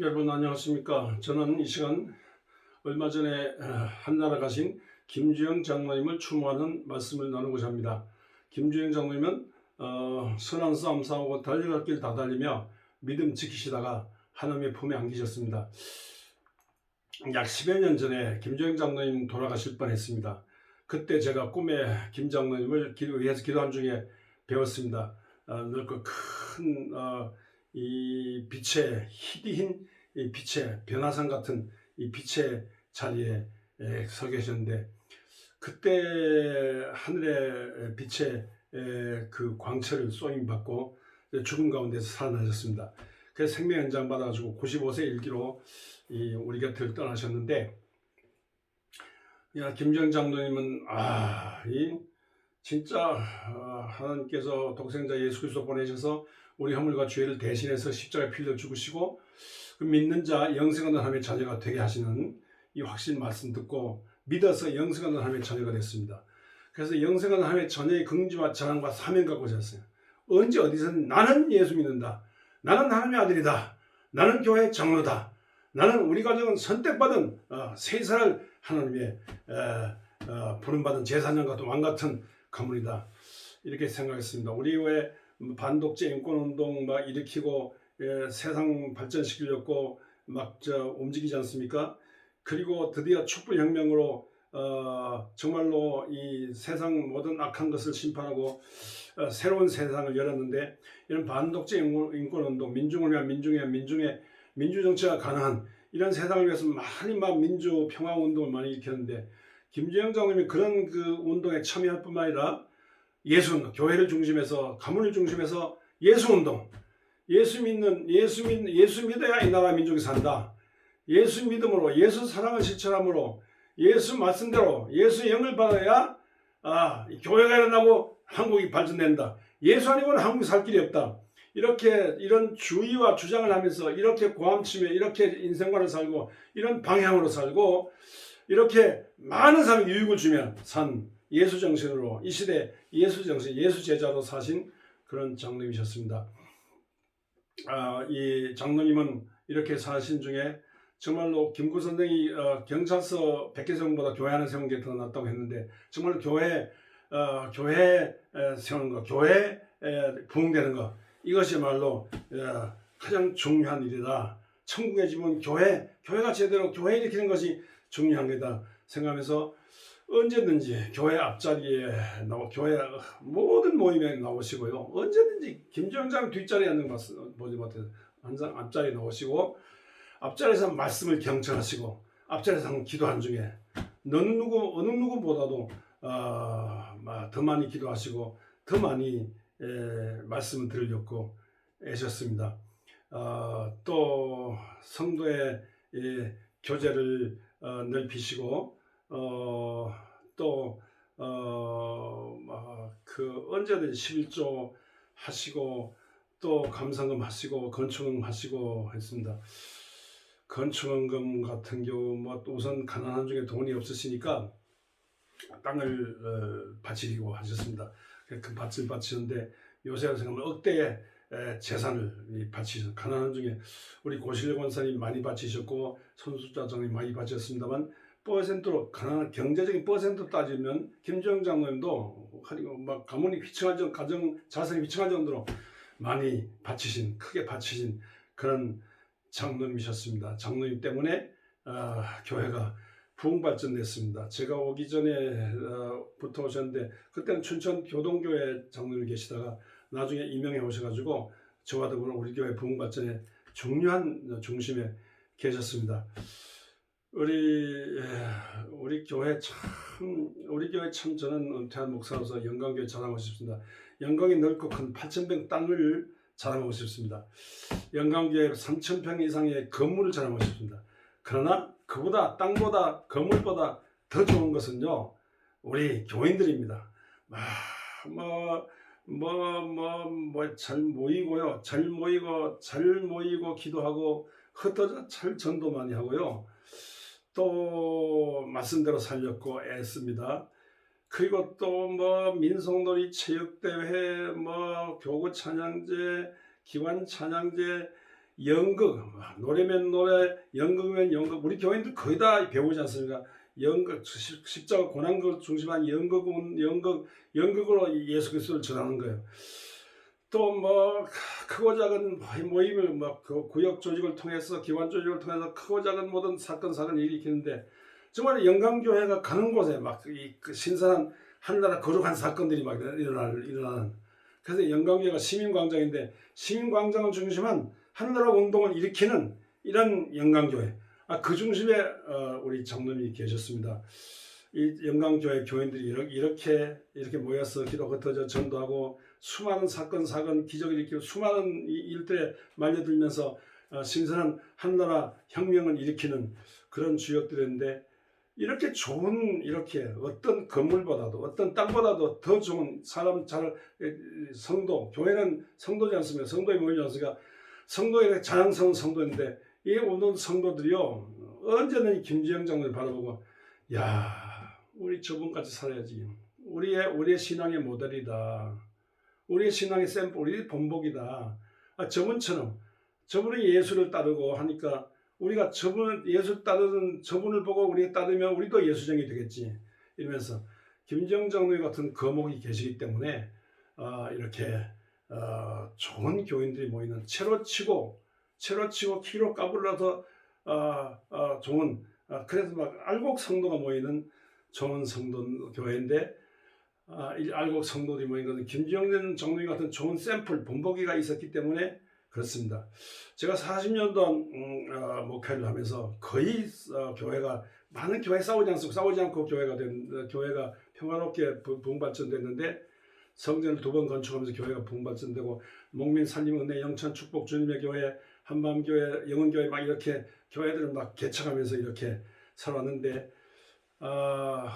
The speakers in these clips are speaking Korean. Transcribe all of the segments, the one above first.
여러분 안녕하십니까? 저는 이 시간 얼마 전에 어, 한나라 가신 김주영 장로님을 추모하는 말씀을 나누고자 합니다. 김주영 장로님은 어, 선한 싸움 싸우고 달려갈 길 다 달리며 믿음 지키시다가 하나님의 품에 안기셨습니다. 약 10여 년 전에 김주영 장로님 돌아가실 뻔했습니다. 그때 제가 꿈에 김 장로님을 기도, 위해서 기도한 중에 배웠습니다. 어, 넓고 큰 어, 이 빛의 희디흰 이 빛의 변화산 같은 이 빛의 자리에 에, 서 계셨는데 그때 하늘의 빛의 에, 그 광채를 쏘임 받고 죽음 가운데서 살아나셨습니다. 그래서 생명 연장 받아가지고 95세 일기로 이 우리 곁을 떠나셨는데 야 김정 장로님은 아이 진짜 아, 하나님께서 독생자 예수 그리스도 보내셔서 우리 허물과 죄를 대신해서 십자가에 피 흘려 죽으시고 그 믿는 자 영생하는 하나님의 자녀가 되게 하시는 이 확신 말씀 듣고 믿어서 영생하는 하나님의 자녀가 됐습니다. 그래서 영생하는 하나님의 자녀의 긍지와 자랑과 사명 갖고 졌어요. 언제 어디서는 나는 예수 믿는다. 나는 하나님의 아들이다. 나는 교회 장로다. 나는 우리 가정은 선택받은 어, 세살을 하나님의 어, 어, 부름받은 제사장과 왕 같은 가문이다. 이렇게 생각했습니다. 우리 왜 반독재 인권운동 막 일으키고 예, 세상 발전시키려고 막 저 움직이지 않습니까? 그리고 드디어 촛불혁명으로 어, 정말로 이 세상 모든 악한 것을 심판하고 어, 새로운 세상을 열었는데 이런 반독재 인권운동, 민중을 위한 민중의 민중의 민주정치가 가능한 이런 세상을 위해서 많이 막 민주 평화 운동을 많이 일으켰는데 김재영 장님이 그런 그 운동에 참여할 뿐만 아니라 예수 교회를 중심해서 가문을 중심해서 예수 운동 예수 믿는 예수 믿 예수 믿어야 이 나라 민족이 산다. 예수 믿음으로 예수 사랑을 실천함으로 예수 말씀대로 예수 영을 받아야 아, 교회가 일어나고 한국이 발전된다. 예수 아니고는 한국이 살 길이 없다. 이렇게 이런 주의와 주장을 하면서 이렇게 고함치며 이렇게 인생관을 살고 이런 방향으로 살고 이렇게 많은 사람에게 유익을 주면 산 예수 정신으로 이 시대 예수 정신 예수 제자로 사신 그런 장로님이셨습니다. 아, 이 장로님은 이렇게 사신 중에 정말로 김구 선생이 어, 경찰서 100개 세운보다 교회 하나 세운 게 더 낫다고 했는데 정말 교회 어, 교회 에, 세우는 거 교회 에, 부흥되는 거 이것이 말로 어, 가장 중요한 일이다. 천국의 집은 교회 교회가 제대로 교회 일으키는 것이 중요한 거다 생각하면서 언제든지 교회 앞자리에 나오 교회 모든 모임에 나오시고요. 언제든지 김정장 뒷자리에 앉는 것 보지 못해서 항상 앞자리에 나오시고 앞자리에서 말씀을 경청하시고 앞자리에서 기도한 중에 너는 누구 어느 누구보다도 어, 더 많이 기도하시고 더 많이 에, 말씀을 들으려고 애셨습니다. 어, 또 성도의 예, 교제를 어, 넓히시고 어, 또, 어, 그, 언제든지 11조 하시고, 또 감상금 하시고, 건축금 하시고 했습니다. 건축원금 같은 경우, 뭐, 우선 가난한 중에 돈이 없으시니까 땅을 어, 바치고 하셨습니다. 그 밭을 바치는데 요새 생각하면 억대의 에, 재산을 바치셨 가난한 중에 우리 고실 권사님 많이 바치셨고 손수자장님 많이 바쳤습니다만 퍼센트로 가난한 경제적인 퍼센트 따지면 김정영 장로님도 막 가문이 휘청할 정도 가정 자산이 휘청할 정도로 많이 바치신 크게 바치신 그런 장로님이셨습니다. 장로님 때문에 어, 교회가 부흥 발전됐습니다. 제가 오기 전에부터 어, 오셨는데 그때는 춘천 교동교회 장로님 계시다가 나중에 임명해 오셔가지고 저와 더불어 우리 교회 부흥 발전의 중요한 중심에 계셨습니다. 우리 예, 우리 교회 참 우리 교회 참 저는 은퇴한 목사로서 영광교회 자랑하고 싶습니다. 영광이 넓고 큰 8,000평 땅을 자랑하고 싶습니다. 영광교회 3,000평 이상의 건물을 자랑하고 싶습니다. 그러나 그보다 땅보다 건물보다 더 좋은 것은요 우리 교인들입니다. 뭐뭐 뭐잘 모이고요, 잘 모이고 잘 모이고 기도하고 흩어져 잘 전도 많이 하고요. 또 말씀대로 살렸고 애씁니다. 그리고 또 뭐 민속놀이 체육대회, 뭐 교구 찬양제, 기관 찬양제 연극 노래면 노래 연극이면 연극 우리 교인들 거의 다 배우지 않습니까? 연극 십- 십자가 고난걸 중심한 연극은 연극 연극으로 예수 그리스도를 전하는 거예요. 또 뭐 크고 작은 모임을 뭐그 구역 조직을 통해서 기관 조직을 통해서 크고 작은 모든 사건 사건을 일으키는데 정말 영광교회가 가는 곳에 막이 그 신선한 하늘나라 거룩한 사건들이 막 일어나는 일어나는 그래서 영광교회가 시민광장인데 시민광장을 중심한 하늘나라 운동을 일으키는 이런 영광교회 아, 그 중심에 어, 우리 장로님이 계셨습니다. 이 영광교회 교인들이 이렇게 이렇게, 이렇게 모여서 기도 흩어져 전도하고 수많은 사건 사건 기적을 일으키고 수많은 이 일들에 말려들면서 어, 신선한 하늘나라 혁명을 일으키는 그런 주역들인데 이렇게 좋은 이렇게 어떤 건물보다도 어떤 땅보다도 더 좋은 사람 잘 에, 성도 교회는 성도지 않습니까? 성도에 모이지 않습니까? 성도에 자랑스러운 성도인데 이 오는 성도들이요 언제는 이 김지영 장로를 바라보고 야 우리 저분까지 살아야지 우리의 우리의 신앙의 모델이다 우리의 신앙의 샘플 우리 본복이다. 아, 저분처럼 저분이 예수를 따르고 하니까 우리가 저분 예수 따르는 저분을 보고 우리가 따르면 우리도 예수쟁이 되겠지. 이러면서 김정 장로의 같은 거목이 계시기 때문에 어, 이렇게 어, 좋은 교인들이 모이는 채로 치고 채로 치고 키로 까불러서 어, 어, 좋은 어, 그래서 막 알곡 성도가 모이는 좋은 성도 교회인데 아, 이 알곡 성도들이 모인 것은 김지영 장로님 같은 좋은 샘플 본보기가 있었기 때문에 그렇습니다. 제가 40년 동안 음, 어, 목회를 하면서 거의 어, 교회가 많은 교회 싸우지 않고 싸우지 않고 교회가 된 어, 교회가 평화롭게 부- 부흥발전됐는데 성전을 두 번 건축하면서 교회가 부흥발전되고 목민 살림 은혜 영천 축복 주님의 교회 한밤교회 영원교회 막 이렇게 교회들을 막 개척하면서 이렇게 살아왔는데 아,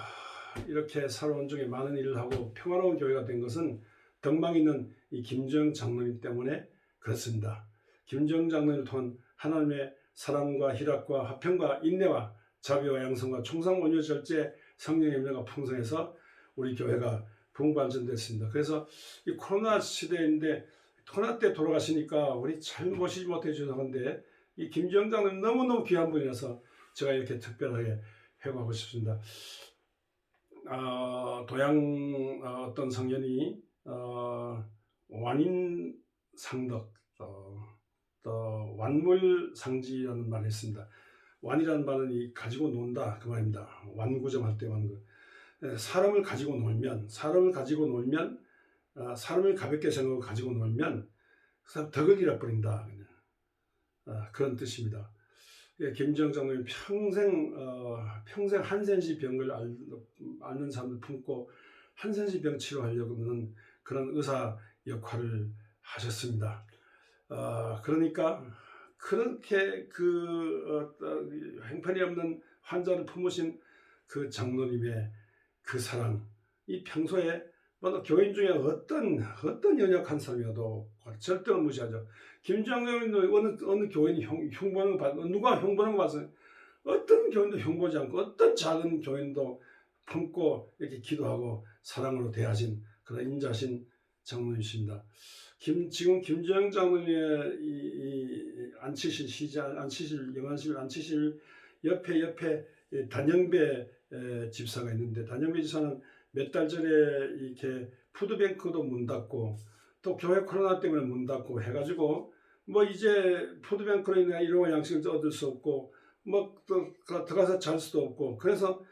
이렇게 살아온 중에 많은 일을 하고 평화로운 교회가 된 것은 덕망 있는 이 김정 장로님 때문에 그렇습니다. 김정 장로님을 통한 하나님의 사랑과 희락과 화평과 인내와 자비와 양성과 충성 온유 절제 성령의 염려가 풍성해서 우리 교회가 부흥발전됐습니다. 그래서 이 코로나 시대인데 코로나 때 돌아가시니까 우리 잘 모시지 못해 주셨는데 이 김정 장로님 너무너무 귀한 분이라서 제가 이렇게 특별하게 회고하고 싶습니다. 아, 도양 어, 어떤 성년이 어, 완인 상덕 어, 또 완물상지라는 말을 했습니다. 완이라는 말은 이 가지고 논다 그 말입니다. 완구점 할 때 완구. 에, 사람을 가지고 놀면 사람을 가지고 놀면 아, 사람을 가볍게 생각하고 가지고 놀면 그 사람 덕을 잃어버린다. 그냥. 아, 그런 뜻입니다. 예, 김정 장로님 평생 어, 평생 한센시 병을 알, 앓는 사람을 품고 한센시 병 치료하려고는 그런 의사 역할을 하셨습니다. 어, 그러니까 그렇게 그 어, 어, 행편이 없는 환자를 품으신 그 장로님의 그 사랑, 이 평소에 뭐 교인 중에 어떤 어떤 연약한 사람이어도 절대로 무시하죠. 김장로님도 어느 어느 교인이 형, 흉보는 거 봤, 누가 흉보는 거 봤어요? 어떤 교인도 흉보지 않고 어떤 작은 교인도 품고 이렇게 기도하고 사랑으로 대하신 그런 인자신 장로님이십니다. 김, 지금 김주영 장로님의 이, 이 안치실 시장, 안치실 영안실 안치실 옆에 옆에 이 단영배 에, 집사가 있는데 단영배 집사는 몇 달 전에 이렇게 푸드뱅크도 문 닫고 또 교회 코로나 때문에 문 닫고 해가지고 뭐 이제 푸드뱅크로 인해 일용할 양식을 얻을 수 없고 뭐또 들어가서 잘 수도 없고 그래서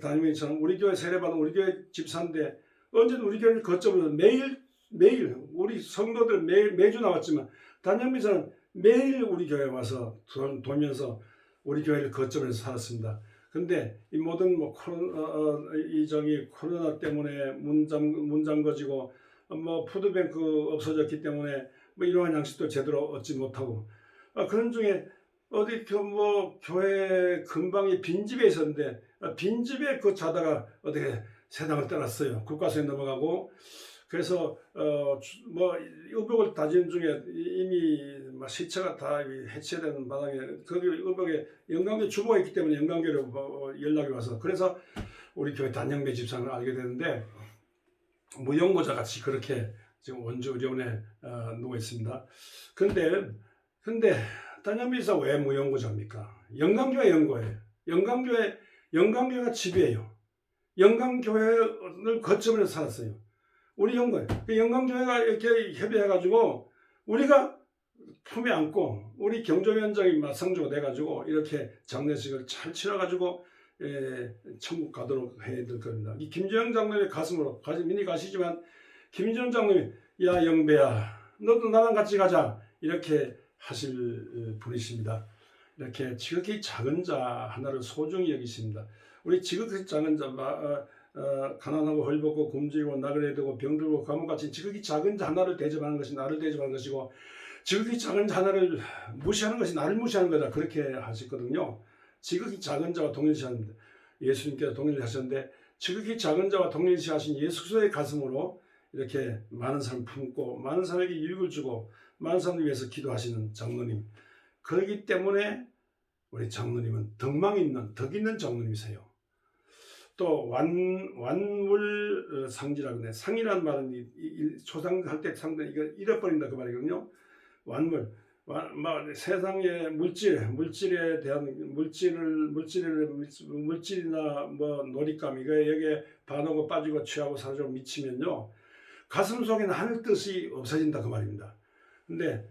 단영배처럼 우리 교회 세례받은 우리 교회 집사인데 언제든 우리 교회를 거점으로 매일 매일 우리 성도들 매일 매주 나왔지만 단영미사는 매일 우리 교회 에 와서 돈- 돌면서 우리 교회를 거점에서 살았습니다. 근데 이 모든 뭐 코로나 어, 어, 이 저기 코로나 때문에 문잠 문잠거지고 뭐 푸드뱅크 없어졌기 때문에 뭐 이러한 양식도 제대로 얻지 못하고. 아, 그런 중에 어디 그뭐 교회 근방에 빈집에 있었는데 아, 빈집에 그 자다가 어떻게 세상을 떠났어요. 국가서에 넘어가고. 그래서 어 뭐 의복을 다지는 중에 이미 막 시체가 다이 해체되는 바닥에 거기 의복에 영광교 주보가 있기 때문에 영광교로 어, 연락이 와서. 그래서 우리 교회 단영배 집사를 알게 되는데 무용고자 같이 그렇게 지금 원주 의료원에 어, 누워 있습니다. 그런데 근데 단연비사 왜 무연고자입니까? 영광교회 연고예요. 영광교회 영광교회가 집이에요. 영광교회를 거점으로 살았어요. 우리 연고에 그 영광교회가 이렇게 협의해가지고 우리가 품에 안고 우리 경조위원장이 맞상주가 돼가지고 이렇게 장례식을 잘 치러가지고 예, 천국 가도록 해야 될 겁니다. 이 김재영 장로의 가슴으로 가지 미니 가시지만 김재영 장로이 야 영배야 너도 나랑 같이 가자 이렇게 하실 어, 분이십니다. 이렇게 지극히 작은 자 하나를 소중히 여기십니다. 우리 지극히 작은 자 마- 어, 어, 가난하고 헐벗고 굶주리고 나그네 되고 병들고 감옥같이 지극히 작은 자 하나를 대접하는 것이 나를 대접하는 것이고 지극히 작은 자 하나를 무시하는 것이 나를 무시하는 거다 그렇게 하셨거든요. 지극히 작은 자와 동일시합니다. 예수님께서 동일하셨는데 지극히 작은 자와 동일시하신 예수의 가슴으로 이렇게 많은 사람 품고 많은 사람에게 유익을 주고 많은 사람들 위해서 기도하시는 장로님. 그렇기 때문에 우리 장로님은 덕망 있는 덕 있는 장로님이세요. 또 완, 완물 어, 상지라고 해 상이라는 말은 초상할 때 상대 이거 잃어버린다 그 말이거든요. 완물 세상의 물질 물질에 대한 물질을 물질을 물질이나 뭐 놀잇감 이거 여기에 반하고 빠지고 취하고 사라지고 미치면요 가슴 속에는 하늘 뜻이 없어진다 그 말입니다. 근데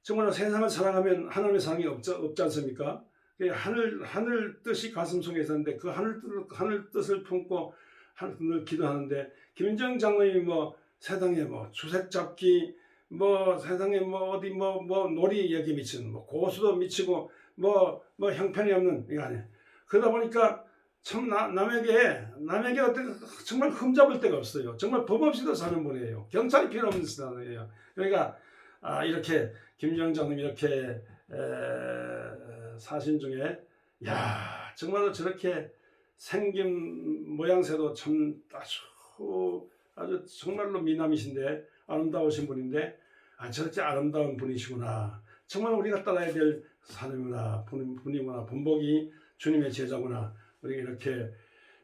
정말로 세상을 사랑하면 하나님의 사랑이 없지, 없지 않습니까? 그 하늘 하늘 뜻이 가슴 속에 있었는데 그 하늘 뜻 하늘 뜻을 품고 하늘 기도하는데 김정 장로님이 뭐 세상에 뭐 주색 잡기 뭐 세상에 뭐 어디 뭐뭐 놀이 얘기 미치는 뭐 고수도 미치고 뭐뭐 형편이 없는 이거 아니에요. 그러다 보니까 참 나, 남에게 남에게 어떻게 정말 흠잡을 데가 없어요. 정말 법 없이도 사는 분이에요. 경찰이 필요 없는 사람이에요. 그러니까 아, 이렇게 김정 장님 이렇게 에, 사신 중에 야 정말로 저렇게 생긴 모양새도 참 아주 아주 정말로 미남이신데 아름다우신 분인데 아 저렇게 아름다운 분이시구나 정말 우리가 따라야 될 사람이구나 분- 분이구나 본복이 주님의 제자구나 우리가 이렇게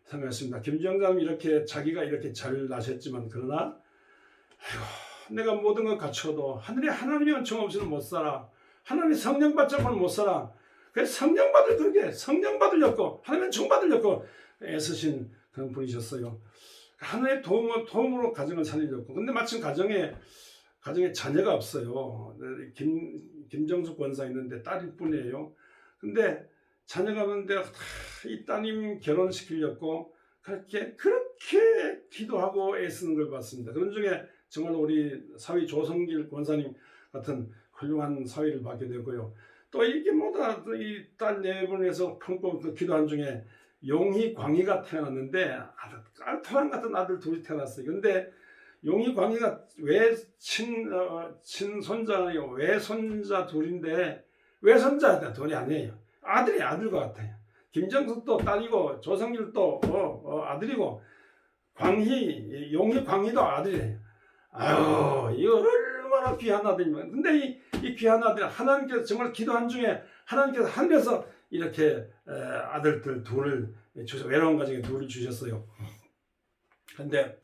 생각했습니다. 김정장 이렇게 자기가 이렇게 잘 나셨지만 그러나 아이고 내가 모든 걸 갖춰도 하늘에 하나님의 은총 없이는 못 살아. 하나님의 성령 받자고는 못 살아. 그래서 성령 받을 그게 성령 받으려고 하나님의 종 받으려고 애쓰신 그런 분이셨어요. 하나님의 도움, 도움으로 가정을 살리려고. 근데 마침 가정에 가정에 자녀가 없어요. 네, 김 김정숙 권사 있는데 딸일 뿐이에요. 근데 자녀가 없는데 다이 따님 결혼시키려고 그렇게 그렇게 기도하고 애쓰는 걸 봤습니다. 그런 중에 정말 우리 사위 조성길 권사님 같은 훌륭한 사위를 받게 되고요. 또 이게 뭐다 이딸 네 분에서 평범 그 기도한 중에 용희 광희가 태어났는데 아들 알토란 같은 아들 둘이 태어났어요. 근데 용희 광희가 왜친 어, 친손자요 외손자 둘인데 외손자 둘이 아니에요. 아들이 아들과 같아요. 김정숙도 딸이고 조성길도 어, 어, 아들이고 광희 용희 광희도 아들이에요. 아유 이거 얼마나 귀한 아들이면 근데 이, 이 귀한 아들 하나님께서 정말 기도한 중에 하나님께서 하늘에서 이렇게 에, 아들들 둘을 주셔 외로운 가정에 둘을 주셨어요. 근데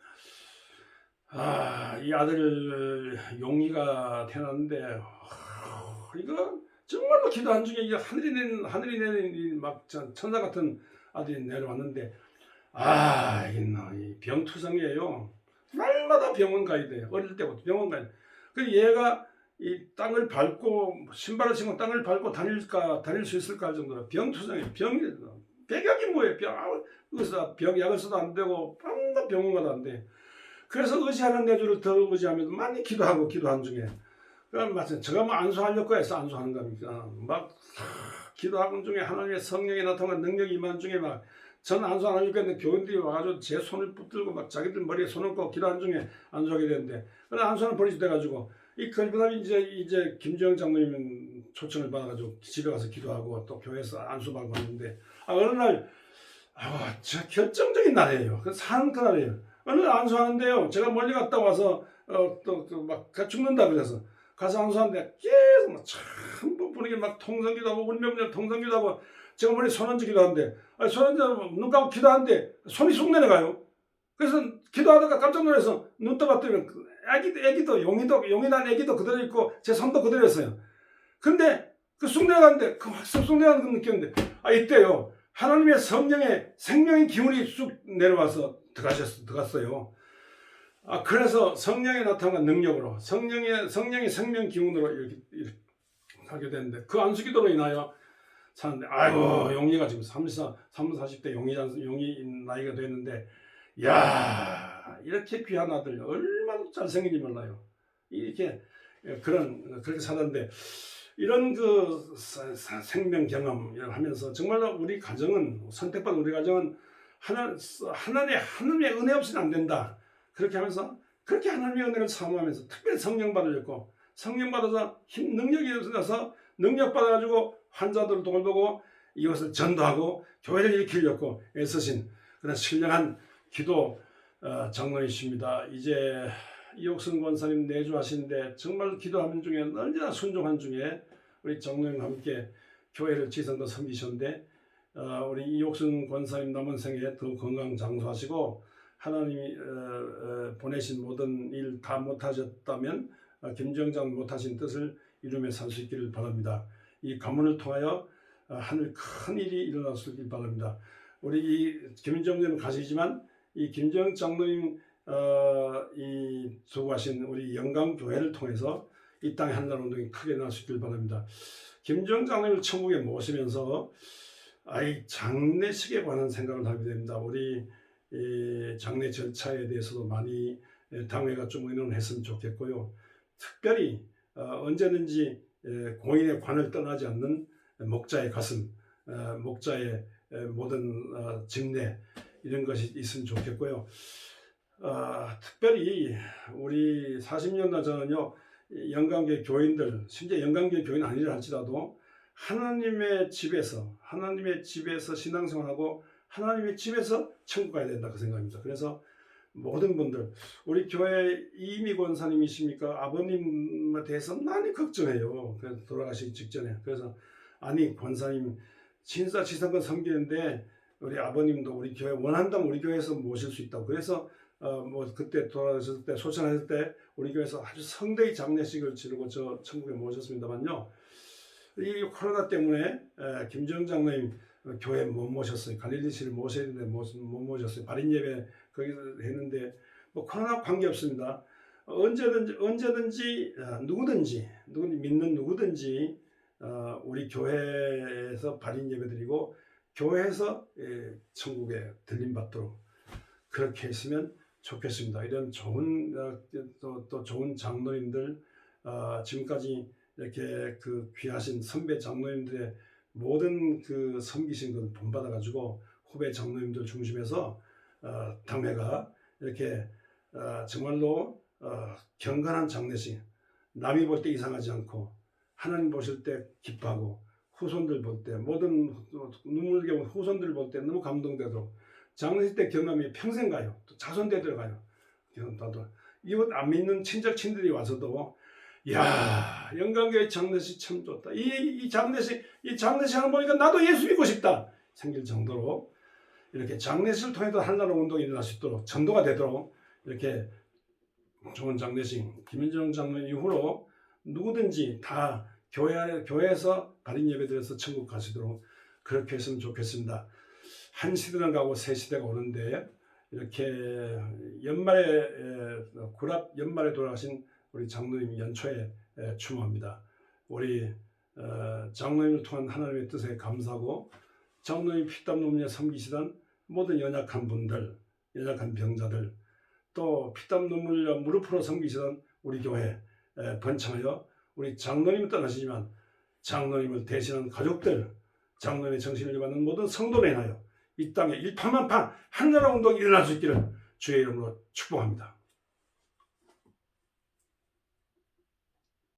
아, 이 아들 용이가 태어났는데 아, 이거 정말로 기도한 중에 이게 하늘이 내는 하늘이 내는 이막 천사 같은 아들이 내려왔는데 아, 이 병투성이에요. 날마다 병원 가야 돼요. 어릴 때부터 병원 가야 돼. 그 얘가 이 땅을 밟고 신발을 신고 땅을 밟고 다닐까 다닐 수 있을까 할 정도로 병투성이 병이 백약이 뭐예요? 병 그래서 병 약을 써도 안 되고 밤낮 병원 가도 안 돼. 그래서 의지하는 내주를 더 의지하면서 많이 기도하고 기도한 중에 그럼 마찬 제가 뭐 안수하려고 해서 안수하는 겁니까? 막 하, 기도하는 중에 하나님의 성령이 나타나는 능력이 임한 중에 막 저는 안수 안 하려고 했는데 교인들이 와가지고 제 손을 붙들고 막 자기들 머리에 손을 얹고 기도한 중에 안수하게 되는데 그래 안수는 버리지 돼가지고 이 그다음에 이제 이제 김주영 장로님 초청을 받아가지고 집에 가서 기도하고 또 교회에서 안수 받고 왔는데 아 어느 날 아, 저 결정적인 날이에요. 그 사는 그날이에요. 어느 날 안수하는데요. 제가 멀리 갔다 와서 어, 또막 죽는다 그래서 안수하는데 계속 막참 분위기 막 통성기도 하고 울면울면 통성기도 하고 제가 머리 손 얹어 기도하는데 아니, 손 얹어 눈 감고 기도하는데 손이 쑥 내려가요. 그래서 기도하다가 깜짝 놀라서 눈 떠봤더니 그 애기, 애기도 용이도 용이란 애기도 그대로 있고 제 손도 그대로였어요. 근데 그 쑥내가는데 그확 쑥내가는 거 느꼈는데 아 이때요 하나님의 성령의 생명의 기운이 쑥 내려와서 들어가셨 들어갔어요. 아 그래서 성령의 나타난 능력으로 성령의 성령의 생명 기운으로 이렇게, 이렇게 하게 되는데 그 안수기도로 인하여 사는데 아이고 용리가 지금 30, 30 40대 용이 용이 나이가 됐는데 야 이렇게 귀한 아들 얼마나 잘생긴지 몰라요. 이렇게 그런 그렇게 살았는데 이런 그 생명 경험 이런 하면서 정말로 우리 가정은 선택받은 우리 가정은 하나 하나님의 하나님의 은혜 없이는 안 된다. 그렇게 하면서 그렇게 하나님의 은혜를 사모하면서 특별히 성령 받으셨고 성령 받아서 힘 능력이 있어서 능력 받아가지고 환자들을 돌보고 이것을 전도하고 교회를 일으키려고 애쓰신 그런 신령한 기도 어, 장로이십니다. 이제 이옥순 권사님 내주하시는데 정말 기도하는 중에 언제나 순종한 중에 우리 장로님과 함께 교회를 지성도 섬기셨는데 어, 우리 이옥순 권사님 남은 생에 더 건강 장수하시고 하나님이 어, 어, 보내신 모든 일 다 못하셨다면 어, 김정장 못하신 뜻을 이루며 살 수 있기를 바랍니다. 이 가문을 통하여 어, 하늘 큰 일이 일어날 수 있길 바랍니다. 우리 이 김정장은 가시지만 이 김정 장로님 어, 이 수고하신 우리 영광 교회를 통해서 이 땅에 한날 운동이 크게 있길 바랍니다. 김정 장로님을 천국에 모시면서 아이 장례식에 관한 생각을 하게 됩니다. 우리 이 장례 절차에 대해서도 많이 예, 당회가 좀 의논을 했으면 좋겠고요. 특별히 어, 언제든지 예, 공인의 관을 떠나지 않는 목자의 가슴, 어, 목자의 에, 모든 어, 직내 이런 것이 있으면 좋겠고요. 어, 특별히 우리 40년 전은요 영광교회 교인들 심지어 영광교회 교인 아니라 할지라도 하나님의 집에서 하나님의 집에서 신앙생활하고 하나님의 집에서 천국 가야 된다 그 생각입니다. 그래서 모든 분들 우리 교회 이미 권사님이십니까 아버님에 대해서 많이 걱정해요. 그래서 돌아가시기 직전에 그래서 아니 권사님 진사 지상권 섬기는데 우리 아버님도 우리 교회 원한다면 우리 교회에서 모실 수 있다고 그래서 어 뭐 그때 돌아가셨을 때 소천하실 때 우리 교회에서 아주 성대의 장례식을 치르고 저 천국에 모셨습니다만요 이 코로나 때문에 에, 김정 장로님 어, 교회 못 모셨어요. 갈릴리시를 모셔야 되는데 못, 못 모셨어요. 발인 예배 거기서 했는데 뭐 코로나 관계 없습니다. 언제든지 언제든지 어, 누구든지 누구든지 믿는 누구든지 어, 우리 교회에서 발인 예배 드리고 교회에서 예, 천국에 들림 받도록 그렇게 했으면 좋겠습니다. 이런 좋은 어, 또, 또 좋은 장로님들 어, 지금까지 이렇게 그 귀하신 선배 장로님들의 모든 그 섬기신 걸 본받아 가지고 후배 장로님들 중심해서 어, 당회가 이렇게 어, 정말로 어, 경건한 장례식 남이 볼 때 이상하지 않고 하나님 보실 때 기뻐하고 후손들 볼 때 모든 눈물겨운 후손들 볼 때 너무 감동되도록 장례식 때 경험이 평생 가요. 또 자손대들 가요. 나도 이것 안 믿는 친척 친들이 와서도 야 영광교회 장례식 참 좋다. 이, 이 장례식 이 장례식 하는 보니까 나도 예수 믿고 싶다 생길 정도로 이렇게 장례식을 통해서 한나라 운동이 일어날 수 있도록 전도가 되도록 이렇게 좋은 장례식 김인정 장로 이후로 누구든지 다 교회 안에 교회에서 발인 예배드려서 천국 가시도록 그렇게 했으면 좋겠습니다. 한 시대는 가고 새 시대가 오는데 이렇게 연말에 에, 구랍 연말에 돌아가신 우리 장로님 연초에 에, 추모합니다. 우리 어, 장로님을 통한 하나님의 뜻에 감사하고 장로님 피땀 눈물에 섬기시던 모든 연약한 분들, 연약한 병자들, 또 피땀 눈물로 무릎으로 섬기시던 우리 교회 에, 번창하여 우리 장로님을 떠나시지만 장로님을 대신한 가족들, 장로님의 정신을 받는 모든 성도를 인하여 이 땅에 일파만파 한나라 운동이 일어날 수 있기를 주의 이름으로 축복합니다.